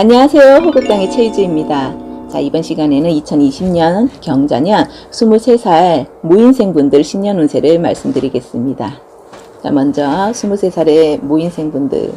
안녕하세요. 호국당의 최희주입니다. 자, 이번 시간에는 2020년 경자년 23살 모인생분들 신년 운세를 말씀드리겠습니다. 자, 먼저 23살의 모인생분들.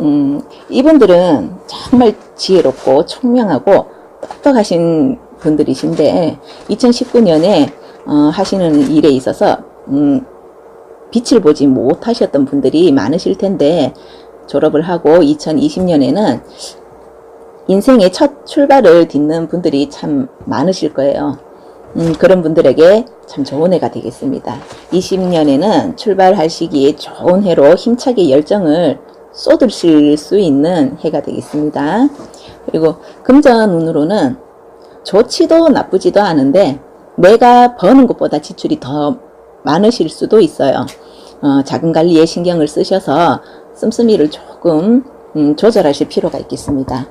음, 이분들은 정말 지혜롭고 총명하고 똑똑하신 분들이신데 2019년에 어, 하시는 일에 있어서 음, 빛을 보지 못하셨던 분들이 많으실 텐데 졸업을 하고 2020년에는 인생의 첫 출발을 딛는 분들이 참 많으실 거예요. 음, 그런 분들에게 참 좋은 해가 되겠습니다. 20년에는 출발할 시기에 좋은 해로 힘차게 열정을 쏟으실 수 있는 해가 되겠습니다. 그리고 금전 운으로는 좋지도 나쁘지도 않은데 내가 버는 것보다 지출이 더 많으실 수도 있어요. 어, 자금 관리에 신경을 쓰셔서 씀씀이를 조금 음, 조절하실 필요가 있겠습니다.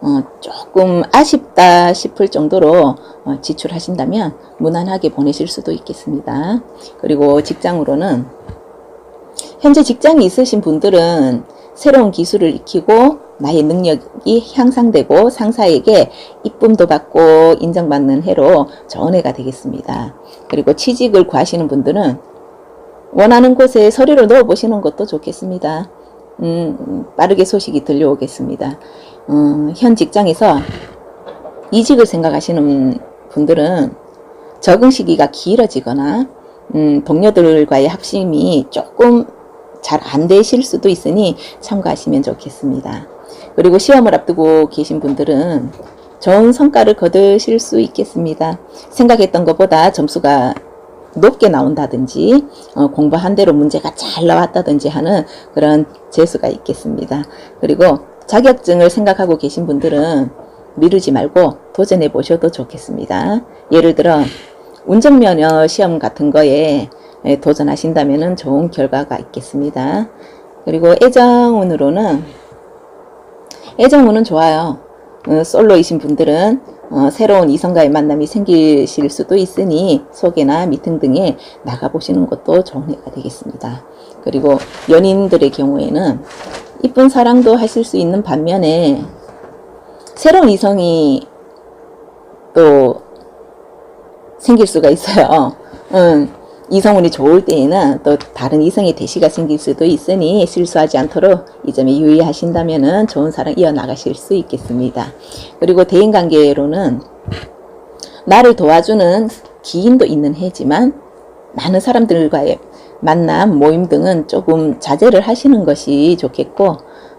어, 조금 아쉽다 싶을 정도로 어, 지출하신다면 무난하게 보내실 수도 있겠습니다. 그리고 직장으로는 현재 직장이 있으신 분들은 새로운 기술을 익히고 나의 능력이 향상되고 상사에게 이쁨도 받고 인정받는 해로 좋은 해가 되겠습니다. 그리고 취직을 구하시는 분들은 원하는 곳에 서류를 넣어 보시는 것도 좋겠습니다. 음, 빠르게 소식이 들려오겠습니다. 음, 현 직장에서 이직을 생각하시는 분들은 적응 시기가 길어지거나 음, 동료들과의 합심이 조금 잘 안 되실 수도 있으니 참고하시면 좋겠습니다. 그리고 시험을 앞두고 계신 분들은 좋은 성과를 거두실 수 있겠습니다. 생각했던 것보다 점수가 높게 나온다든지 어, 공부한 대로 문제가 잘 나왔다든지 하는 그런 재수가 있겠습니다. 그리고 자격증을 생각하고 계신 분들은 미루지 말고 도전해 보셔도 좋겠습니다. 예를 들어 운전면허 시험 같은 거에 에, 도전하신다면 좋은 결과가 있겠습니다. 그리고 애정운으로는 애정운은 좋아요. 어, 솔로이신 분들은 어, 새로운 이성과의 만남이 생기실 수도 있으니 소개나 미팅 등에 나가보시는 것도 해가 되겠습니다. 그리고 연인들의 경우에는 이쁜 사랑도 하실 수 있는 반면에 새로운 이성이 또 생길 수가 있어요. 음, 이성운이 좋을 때에는 또 다른 이성의 대시가 생길 수도 있으니 실수하지 않도록 이 점에 유의하신다면 좋은 사랑 이어나가실 수 있겠습니다. 그리고 대인관계로는 나를 도와주는 기인도 있는 해지만 많은 사람들과의 만남, 모임 등은 조금 자제를 하시는 것이 좋겠고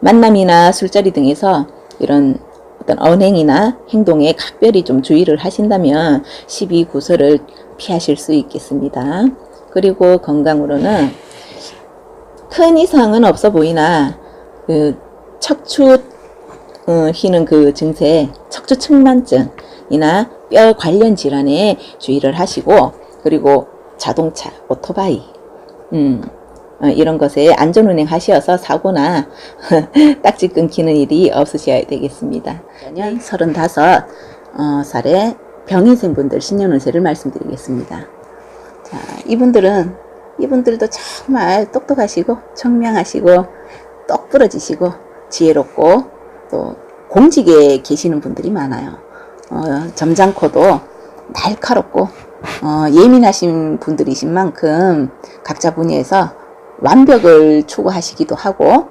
만남이나 술자리 등에서 이런 어떤 언행이나 행동에 각별히 좀 주의를 하신다면 12구설을 피하실 수 있겠습니다. 그리고 건강으로는 큰 이상은 없어 보이나 그 척추 어, 휘는 그 증세, 척추 측만증이나 뼈 관련 질환에 주의를 하시고 그리고 자동차, 오토바이, 음, 어, 이런 것에 안전운행 하시어서 사고나 딱지 끊기는 일이 없으셔야 되겠습니다. 저는 35살의 병인생 분들 신년운세를 말씀드리겠습니다. 자, 이분들은 이분들도 정말 똑똑하시고 청명하시고 똑부러지시고 지혜롭고 또 공직에 계시는 분들이 많아요. 어, 점잖고도 날카롭고 어, 예민하신 분들이신 만큼 각자 분야에서 완벽을 추구하시기도 하고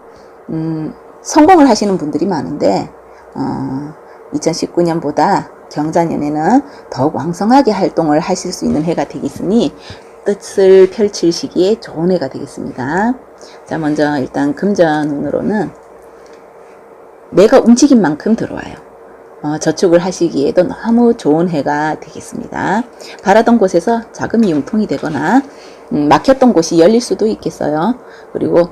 음, 성공을 하시는 분들이 많은데 어, 2019년보다 경자년에는 더욱 왕성하게 활동을 하실 수 있는 해가 되겠으니 뜻을 펼칠 시기에 좋은 해가 되겠습니다. 자, 먼저 일단 금전운으로는 내가 움직인 만큼 들어와요. 어, 저축을 하시기에도 너무 좋은 해가 되겠습니다. 바라던 곳에서 자금이 융통이 되거나 음, 막혔던 곳이 열릴 수도 있겠어요. 그리고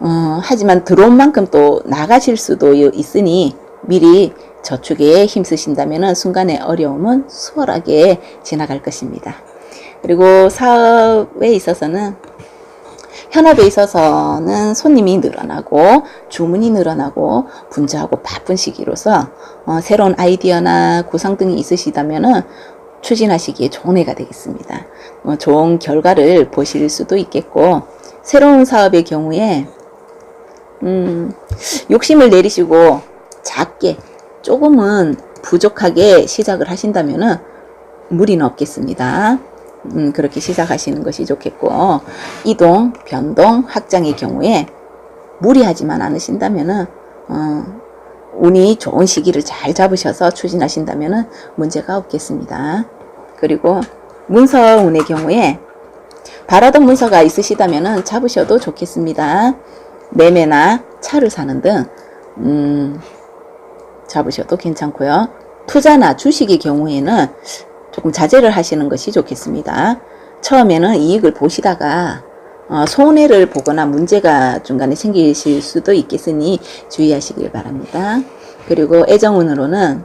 어, 하지만 들어온 만큼 또 나가실 수도 있으니 미리 저축에 힘쓰신다면 순간의 어려움은 수월하게 지나갈 것입니다. 그리고 사업에 있어서는 현업에 있어서는 손님이 늘어나고 주문이 늘어나고 분주하고 바쁜 시기로서 어, 새로운 아이디어나 구상 등이 있으시다면 추진하시기에 좋은 해가 되겠습니다. 어, 좋은 결과를 보실 수도 있겠고 새로운 사업의 경우에 음, 욕심을 내리시고 작게 조금은 부족하게 시작을 하신다면은 무리는 없겠습니다. 음, 그렇게 시작하시는 것이 좋겠고 이동, 변동, 확장의 경우에 무리하지만 않으신다면은 어, 운이 좋은 시기를 잘 잡으셔서 추진하신다면은 문제가 없겠습니다. 그리고 문서 운의 경우에 바라던 문서가 있으시다면은 잡으셔도 좋겠습니다. 매매나 차를 사는 등 음, 잡으셔도 괜찮고요. 투자나 주식의 경우에는 조금 자제를 하시는 것이 좋겠습니다. 처음에는 이익을 보시다가 어, 손해를 보거나 문제가 중간에 생기실 수도 있겠으니 주의하시길 바랍니다. 그리고 애정운으로는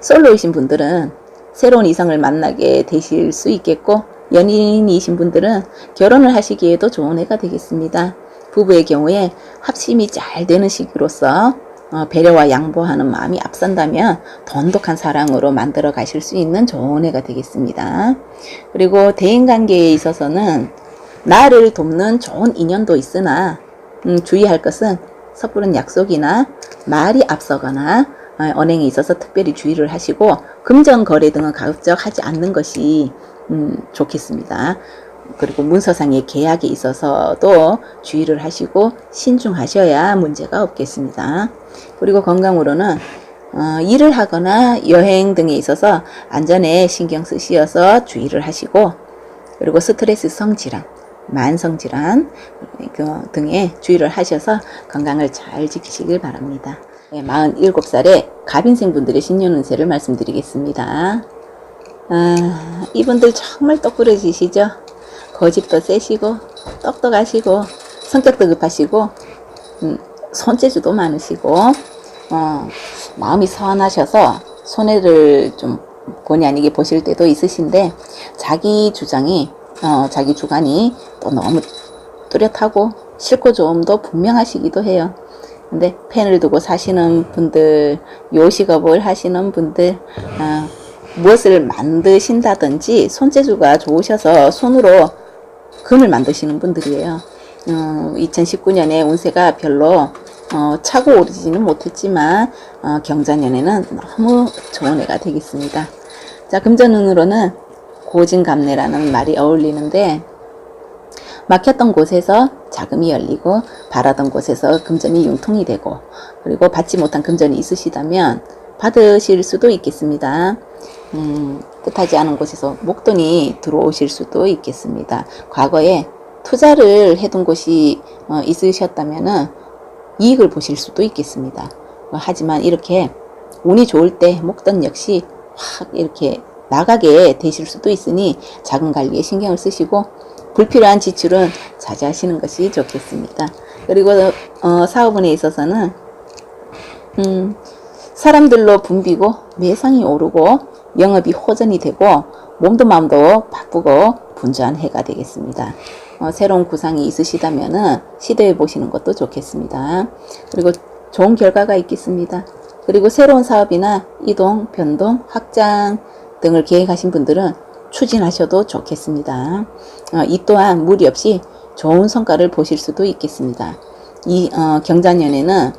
솔로이신 분들은 새로운 이성을 만나게 되실 수 있겠고 연인이신 분들은 결혼을 하시기에도 좋은 해가 되겠습니다. 부부의 경우에 합심이 잘 되는 시기로서 어, 배려와 양보하는 마음이 앞선다면 돈독한 사랑으로 만들어 가실 수 있는 좋은 해가 되겠습니다. 그리고 대인관계에 있어서는 나를 돕는 좋은 인연도 있으나 음, 주의할 것은 섣부른 약속이나 말이 앞서거나 어, 언행에 있어서 특별히 주의를 하시고 금전 거래 등은 가급적 하지 않는 것이 음, 좋겠습니다. 그리고 문서상의 계약에 있어서도 주의를 하시고 신중하셔야 문제가 없겠습니다. 그리고 건강으로는 어, 일을 하거나 여행 등에 있어서 안전에 신경 쓰시어서 주의를 하시고 그리고 스트레스성 질환, 만성 질환 그 등에 주의를 하셔서 건강을 잘 지키시길 바랍니다. 네, 47살의 갑인생 분들의 신년 운세를 말씀드리겠습니다. 아, 이분들 정말 똑부러지시죠? 거집도 세시고 똑똑하시고 성격도 급하시고 음, 손재주도 많으시고 어, 마음이 선하셔서 손해를 좀 본의 아니게 보실 때도 있으신데 자기 주장이 어, 자기 주관이 또 너무 뚜렷하고 싫고 좋음도 분명하시기도 해요. 근데 펜을 두고 사시는 분들, 요식업을 하시는 분들, 아, 무엇을 만드신다든지 손재주가 좋으셔서 손으로 금을 만드시는 분들이에요. 어, 2019년에 운세가 별로 어, 차고 오르지는 못했지만 어, 경자년에는 너무 좋은 해가 되겠습니다. 자 금전운으로는 고진감래라는 말이 어울리는데 막혔던 곳에서 자금이 열리고 바라던 곳에서 금전이 융통이 되고 그리고 받지 못한 금전이 있으시다면 받으실 수도 있겠습니다. 음, 뜻하지 않은 곳에서 목돈이 들어오실 수도 있겠습니다. 과거에 투자를 해둔 곳이 어, 있으셨다면 이익을 보실 수도 있겠습니다. 어, 하지만 이렇게 운이 좋을 때 목돈 역시 확 이렇게 나가게 되실 수도 있으니 자금 관리에 신경을 쓰시고 불필요한 지출은 자제하시는 것이 좋겠습니다. 그리고 어, 사업운에 있어서는 음, 사람들로 붐비고 매상이 오르고 영업이 호전이 되고 몸도 마음도 바쁘고 분주한 해가 되겠습니다. 어, 새로운 구상이 있으시다면은 시도해 보시는 것도 좋겠습니다. 그리고 좋은 결과가 있겠습니다. 그리고 새로운 사업이나 이동, 변동, 확장 등을 계획하신 분들은 추진하셔도 좋겠습니다. 어, 이 또한 무리 없이 좋은 성과를 보실 수도 있겠습니다. 이 어, 경자년에는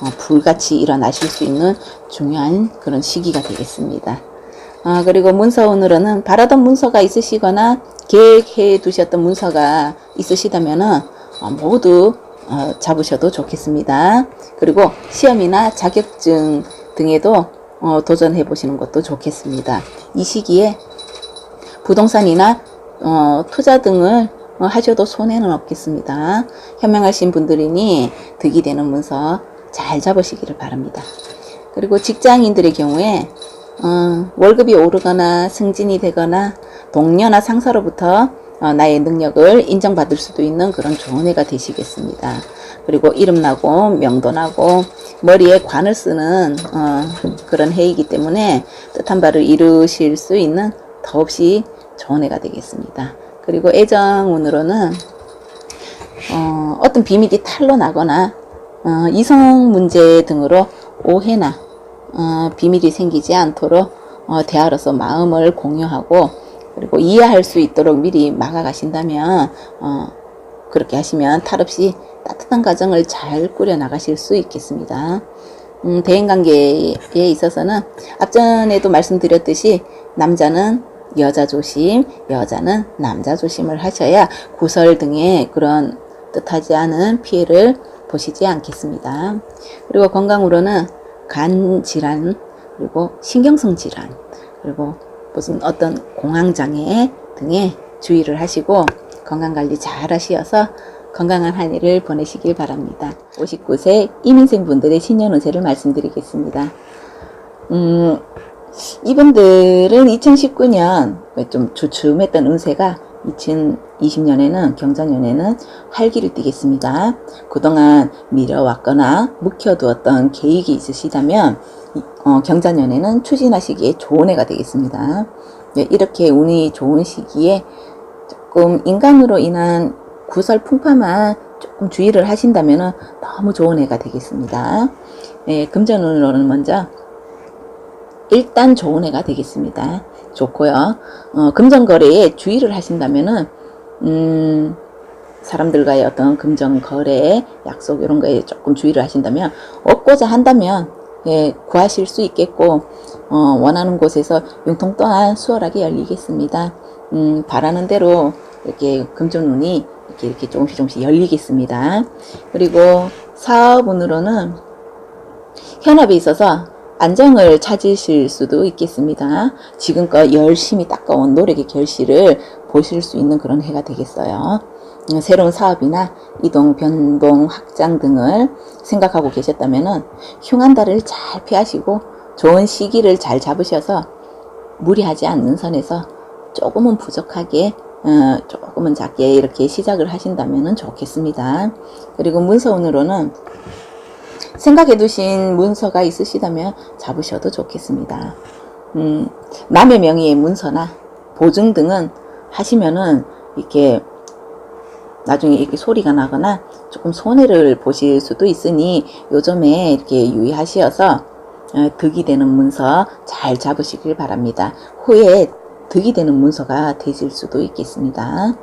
어, 불같이 일어나실 수 있는 중요한 그런 시기가 되겠습니다. 아, 그리고 문서운으로는 바라던 문서가 있으시거나 계획해 두셨던 문서가 있으시다면은 어, 모두 어, 잡으셔도 좋겠습니다. 그리고 시험이나 자격증 등에도 어, 도전해 보시는 것도 좋겠습니다. 이 시기에 부동산이나 어, 투자 등을 어, 하셔도 손해는 없겠습니다. 현명하신 분들이니 득이 되는 문서 잘 잡으시기를 바랍니다. 그리고 직장인들의 경우에 어, 월급이 오르거나 승진이 되거나 동료나 상사로부터 어, 나의 능력을 인정받을 수도 있는 그런 좋은 해가 되시겠습니다. 그리고 이름 나고 명도 나고 머리에 관을 쓰는 어, 그런 해이기 때문에 뜻한 바를 이루실 수 있는 더없이 좋은 해가 되겠습니다. 그리고 애정운으로는 어, 어떤 비밀이 탈로 나거나 어, 이성 문제 등으로 오해나 어, 비밀이 생기지 않도록 어, 대화로서 마음을 공유하고 그리고 이해할 수 있도록 미리 막아가신다면 어, 그렇게 하시면 탈 없이 따뜻한 가정을 잘 꾸려 나가실 수 있겠습니다. 음, 대인관계에 있어서는 앞전에도 말씀드렸듯이 남자는 여자 조심, 여자는 남자 조심을 하셔야 구설 등의 그런 뜻하지 않은 피해를 보시지 않겠습니다. 그리고 건강으로는 간 질환, 그리고 신경성 질환, 그리고 무슨 어떤 공황장애 등에 주의를 하시고 건강관리 잘 하시어서 건강한 한 해를 보내시길 바랍니다. 59세 이민생 분들의 신년 운세를 말씀드리겠습니다. 음, 이분들은 2019년 좀 주춤했던 운세가 2020년에는 경자년에는 활기를 띠겠습니다. 그동안 미뤄왔거나 묵혀두었던 계획이 있으시다면 이- 어, 경자년에는 추진하시기에 좋은 해가 되겠습니다. 예, 이렇게 운이 좋은 시기에 조금 인간으로 인한 구설 풍파만 조금 주의를 하신다면 너무 좋은 해가 되겠습니다. 예, 금전운으로는 먼저 일단 좋은 해가 되겠습니다. 좋고요. 어, 금전 거래에 주의를 하신다면은 음, 사람들과의 어떤 금전 거래, 약속 이런 거에 조금 주의를 하신다면 얻고자 한다면 예, 구하실 수 있겠고 어, 원하는 곳에서 융통 또한 수월하게 열리겠습니다. 음, 바라는 대로 이렇게 금전운이 이렇게 이렇게 조금씩 조금씩 열리겠습니다. 그리고 사업운으로는 현업에 있어서 안정을 찾으실 수도 있겠습니다. 지금껏 열심히 닦아온 노력의 결실을 보실 수 있는 그런 해가 되겠어요. 음, 새로운 사업이나 이동, 변동, 확장 등을 생각하고 계셨다면 흉한 달을 잘 피하시고 좋은 시기를 잘 잡으셔서 무리하지 않는 선에서 조금은 부족하게 어, 조금은 작게 이렇게 시작을 하신다면 좋겠습니다. 그리고 문서운으로는 생각해 두신 문서가 있으시다면 잡으셔도 좋겠습니다. 음, 남의 명의의 문서나 보증 등은 하시면은 이렇게 나중에 이렇게 소리가 나거나 조금 손해를 보실 수도 있으니 요즘에 이렇게 유의하시어서 어, 득이 되는 문서 잘 잡으시길 바랍니다. 후에 득이 되는 문서가 되실 수도 있겠습니다.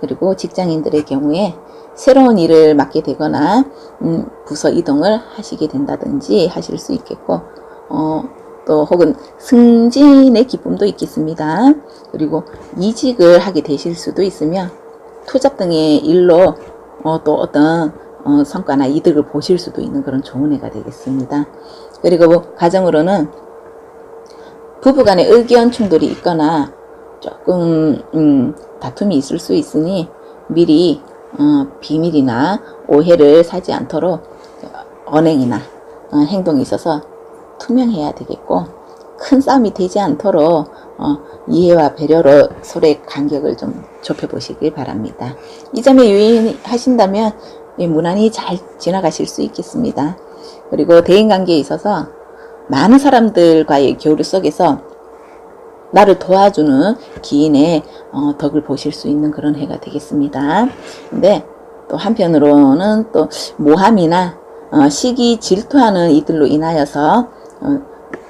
그리고 직장인들의 경우에 새로운 일을 맡게 되거나 음, 부서 이동을 하시게 된다든지 하실 수 있겠고 어, 또 혹은 승진의 기쁨도 있겠습니다. 그리고 이직을 하게 되실 수도 있으며 투잡 등의 일로 어, 또 어떤 어, 성과나 이득을 보실 수도 있는 그런 좋은 해가 되겠습니다. 그리고 뭐 가정으로는 부부간의 의견 충돌이 있거나 조금 음, 다툼이 있을 수 있으니 미리 어, 비밀이나 오해를 사지 않도록 언행이나 어, 행동이 있어서 투명해야 되겠고 큰 싸움이 되지 않도록 어, 이해와 배려로 서로의 간격을 좀 좁혀보시길 바랍니다. 이 점에 유의하신다면 예, 무난히 잘 지나가실 수 있겠습니다. 그리고 대인관계에 있어서 많은 사람들과의 교류 속에서 나를 도와주는 기인의 어, 덕을 보실 수 있는 그런 해가 되겠습니다. 근데 또 한편으로는 또 모함이나 어, 시기 질투하는 이들로 인하여서 어,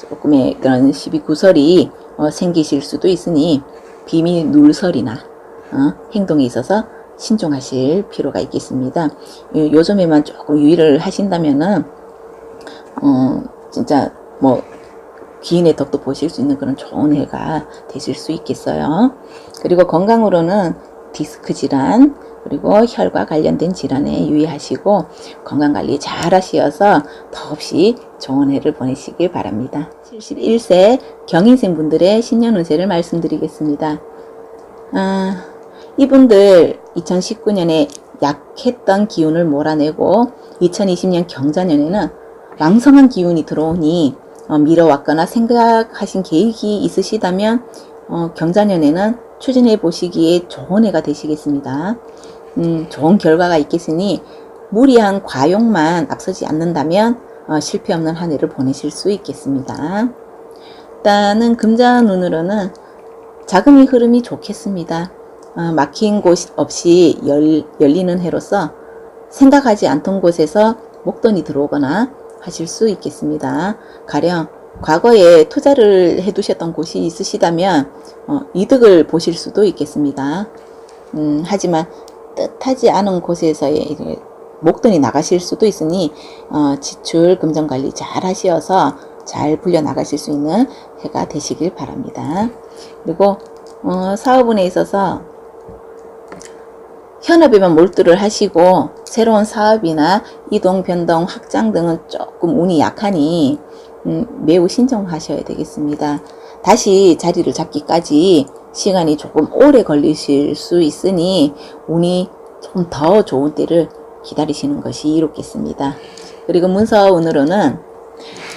조금의 그런 시비 구설이 어, 생기실 수도 있으니 비밀 눌설이나 어, 행동에 있어서 신중하실 필요가 있겠습니다. 요- 요즘에만 조금 유의를 하신다면은 어, 진짜 뭐 기인의 덕도 보실 수 있는 그런 좋은 해가 되실 수 있겠어요. 그리고 건강으로는 디스크 질환, 그리고 혈과 관련된 질환에 유의하시고 건강관리 잘 하시어서 더없이 좋은 해를 보내시길 바랍니다. 71세 경인생 분들의 신년 운세를 말씀드리겠습니다. 아, 이분들 2019년에 약했던 기운을 몰아내고 2020년 경자년에는 왕성한 기운이 들어오니 어, 미뤄왔거나 생각하신 계획이 있으시다면 어, 경자년에는 추진해 보시기에 좋은 해가 되시겠습니다. 음, 좋은 결과가 있겠으니 무리한 과욕만 앞서지 않는다면 어, 실패 없는 한 해를 보내실 수 있겠습니다. 일단은 금자눈으로는 자금의 흐름이 좋겠습니다. 어, 막힌 곳 없이 열, 열리는 해로서 생각하지 않던 곳에서 목돈이 들어오거나 하실 수 있겠습니다. 가령 과거에 투자를 해 두셨던 곳이 있으시다면 어, 이득을 보실 수도 있겠습니다. 음, 하지만 뜻하지 않은 곳에서의 목돈이 나가실 수도 있으니 어, 지출 금전 관리 잘 하시어서 잘 불려 나가실 수 있는 해가 되시길 바랍니다. 그리고 어, 사업운에 있어서 현업에만 몰두를 하시고 새로운 사업이나 이동, 변동, 확장 등은 조금 운이 약하니 음, 매우 신중하셔야 되겠습니다. 다시 자리를 잡기까지 시간이 조금 오래 걸리실 수 있으니 운이 조금 더 좋은 때를 기다리시는 것이 이롭겠습니다. 그리고 문서 운으로는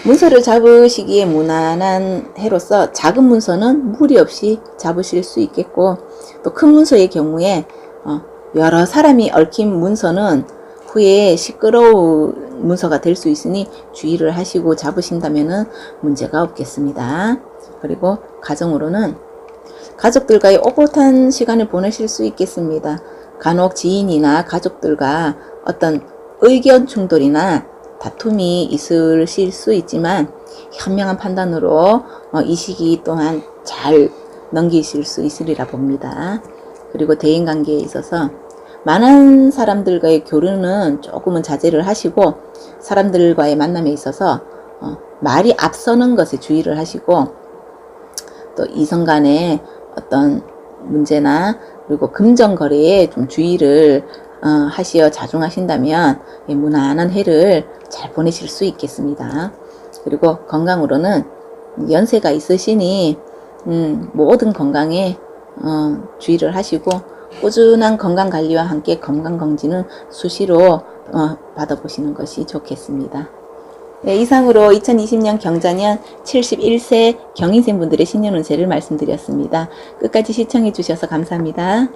문서를 잡으시기에 무난한 해로서 작은 문서는 무리 없이 잡으실 수 있겠고 또 큰 문서의 경우에 어, 여러 사람이 얽힌 문서는 후에 시끄러운 문서가 될 수 있으니 주의를 하시고 잡으신다면 문제가 없겠습니다. 그리고 가정으로는 가족들과의 오붓한 시간을 보내실 수 있겠습니다. 간혹 지인이나 가족들과 어떤 의견 충돌이나 다툼이 있으실 수 있지만 현명한 판단으로 어, 이 시기 또한 잘 넘기실 수 있으리라 봅니다. 그리고 대인 관계에 있어서 많은 사람들과의 교류는 조금은 자제를 하시고 사람들과의 만남에 있어서 어, 말이 앞서는 것에 주의를 하시고 또 이성 간의 어떤 문제나 그리고 금전 거래에 좀 주의를 어, 하시어 자중하신다면 이 무난한 해를 잘 보내실 수 있겠습니다. 그리고 건강으로는 연세가 있으시니 음, 모든 건강에 어, 주의를 하시고 꾸준한 건강 관리와 함께 건강 검진은 수시로 어, 받아보시는 것이 좋겠습니다. 네, 이상으로 2020년 경자년 71세 경인생 분들의 신년 운세를 말씀드렸습니다. 끝까지 시청해 주셔서 감사합니다.